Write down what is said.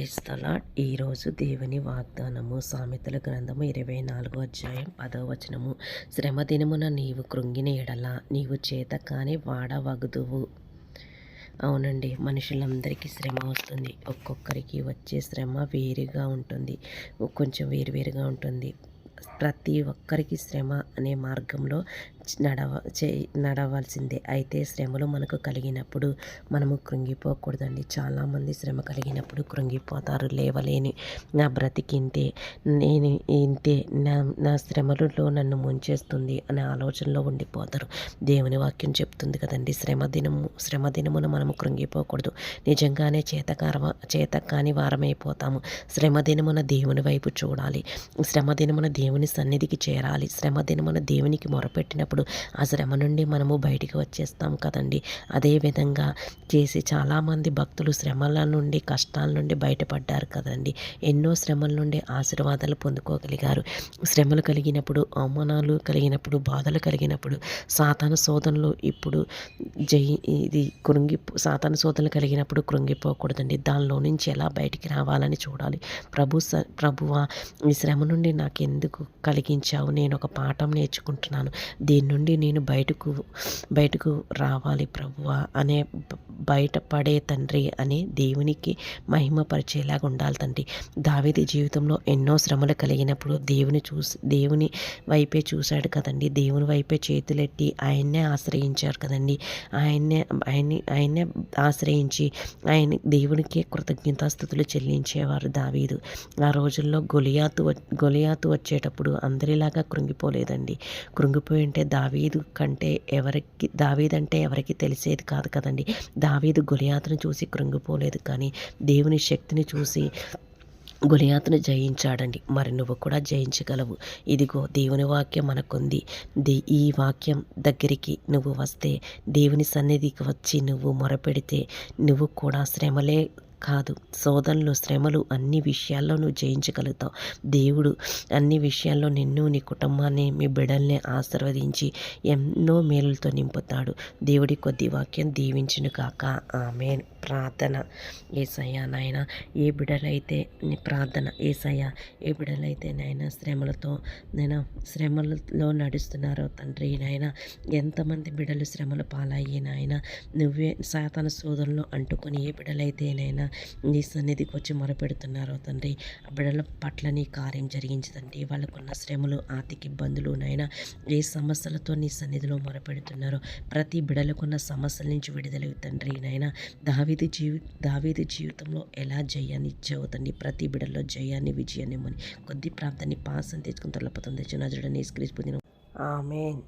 క్రైస్తలా ఈరోజు దేవుని వాగ్దానము సామెతల గ్రంథము ఇరవై నాలుగో అధ్యాయం పదో వచనము. శ్రమ దినమున నీవు కృంగిన ఎడల నీవు చేత కానీ వాడవగదువు. అవునండి మనుషులందరికీ శ్రమ వస్తుంది. ఒక్కొక్కరికి వచ్చే శ్రమ వేరుగా ఉంటుంది. కొంచెం వేరువేరుగా ఉంటుంది. ప్రతి ఒక్కరికి శ్రమ అనే మార్గంలో నడవ చే నడవలసిందే. అయితే శ్రమలు మనకు కలిగినప్పుడు మనము కృంగిపోకూడదండి. చాలామంది శ్రమ కలిగినప్పుడు కృంగిపోతారు. లేవలేని నా బ్రతికింతే నేను ఇంతే నా నా శ్రమలలో నన్ను ముంచేస్తుంది అనే ఆలోచనలో ఉండిపోతారు. దేవుని వాక్యం చెప్తుంది కదండి. శ్రమ దినము శ్రమ దినమున మనము కృంగిపోకూడదు. నిజంగానే చేతకార చేత కాని వారమైపోతాము. శ్రమ దినమున దేవుని వైపు చూడాలి. శ్రమ దినమున దేవుని సన్నిధికి చేరాలి. శ్రమ దినమున దేవునికి మొరపెట్టినప్పుడు ఆ శ్రమ నుండి మనము బయటికి వచ్చేస్తాం కదండి. అదేవిధంగా చేసి చాలామంది భక్తులు శ్రమల నుండి కష్టాల నుండి బయటపడ్డారు కదండి. ఎన్నో శ్రమల నుండి ఆశీర్వాదాలు పొందుకోగలిగారు. శ్రమలు కలిగినప్పుడు అవమానాలు కలిగినప్పుడు బాధలు కలిగినప్పుడు సాతాను శోధనలు ఇప్పుడు జై ఇది కృంగి సాతాను శోధనలు కలిగినప్పుడు కృంగిపోకూడదండి. దానిలో నుంచి ఎలా బయటికి రావాలని చూడాలి. ప్రభు స ప్రభువా ఈ శ్రమ నుండి నాకు ఎందుకు కలిగించావు? నేను ఒక పాఠం నేర్చుకుంటున్నాను. దీని నుండి నేను బయటకు బయటకు రావాలి ప్రభువ అనే బయటపడే తండ్రి అని దేవునికి మహిమపరిచేలాగా ఉండాలి తండ్రి. దావేది జీవితంలో ఎన్నో శ్రమలు కలిగినప్పుడు దేవుని చూసి దేవుని వైపే చూశాడు కదండి. దేవుని వైపే చేతులెట్టి ఆయన్నే ఆశ్రయించారు కదండి. ఆయన్నే ఆయన్ని ఆయన్నే ఆశ్రయించి ఆయన దేవునికి కృతజ్ఞతాస్థుతులు చెల్లించేవారు దావీదు. ఆ రోజుల్లో గొలియాతు గొలియాతు వచ్చేటప్పుడు అందరిలాగా కృంగిపోలేదండి. కృంగిపోయి ఉంటే దావీదు కంటే ఎవరికి దావీదంటే ఎవరికి తెలిసేది కాదు కదండి. దావీదు గొలియాతను చూసి కృంగిపోలేదు కానీ దేవుని శక్తిని చూసి గులియాతను జయించాడండి. మరి నువ్వు కూడా జయించగలవు. ఇదిగో దేవుని వాక్యం మనకుంది. దే ఈ వాక్యం దగ్గరికి నువ్వు వస్తే దేవుని సన్నిధికి వచ్చి నువ్వు మొరపెడితే నువ్వు కూడా శ్రమలే కాదు. శోధనలు శ్రమలు అన్ని విషయాల్లో నువ్వు జయించగలుగుతావు. దేవుడు అన్ని విషయాల్లో నిన్ను నీ కుటుంబాన్ని మీ బిడల్ని ఆశీర్వదించి ఎన్నో మేలులతో నింపుతాడు. దేవుడి కొద్ది వాక్యం దీవించును కాక ఆమె ప్రార్థన. ఏసయ్య నాయన ఏ బిడలైతే నీ ప్రార్థన ఏసయ్య ఏ బిడలైతే నాయన శ్రమలతో నేను శ్రమలలో నడుస్తున్నారో తండ్రి నాయన ఎంతమంది బిడలు శ్రమలు పాలయ్యి నాయన నువ్వే సాతన సోదరులు అంటుకొని ఏ బిడలైతేనైనా నీ సన్నిధికి వచ్చి మొరపెడుతున్నారో తండ్రి. ఆ బిడ్డల పట్ల నీ కార్యం జరిగించదండి. వాళ్ళకున్న శ్రమలు ఆర్థిక ఇబ్బందులు నైనా ఏ సమస్యలతో నీ సన్నిధిలో మొరపెడుతున్నారో? ప్రతి బిడలకున్న సమస్యల నుంచి విడుదల తండ్రి నైనా దావీది జీవి దావీది జీవితంలో ఎలా జయాన్ని ఇచ్చావు తండ్రి. ప్రతి బిడల్లో జయాన్ని విజయాన్ని కొద్ది ప్రాంతాన్ని పాసం తెచ్చుకుని తొలపతం తెచ్చిన జడని స్క్రీస్ పొందిన ఆమెన్.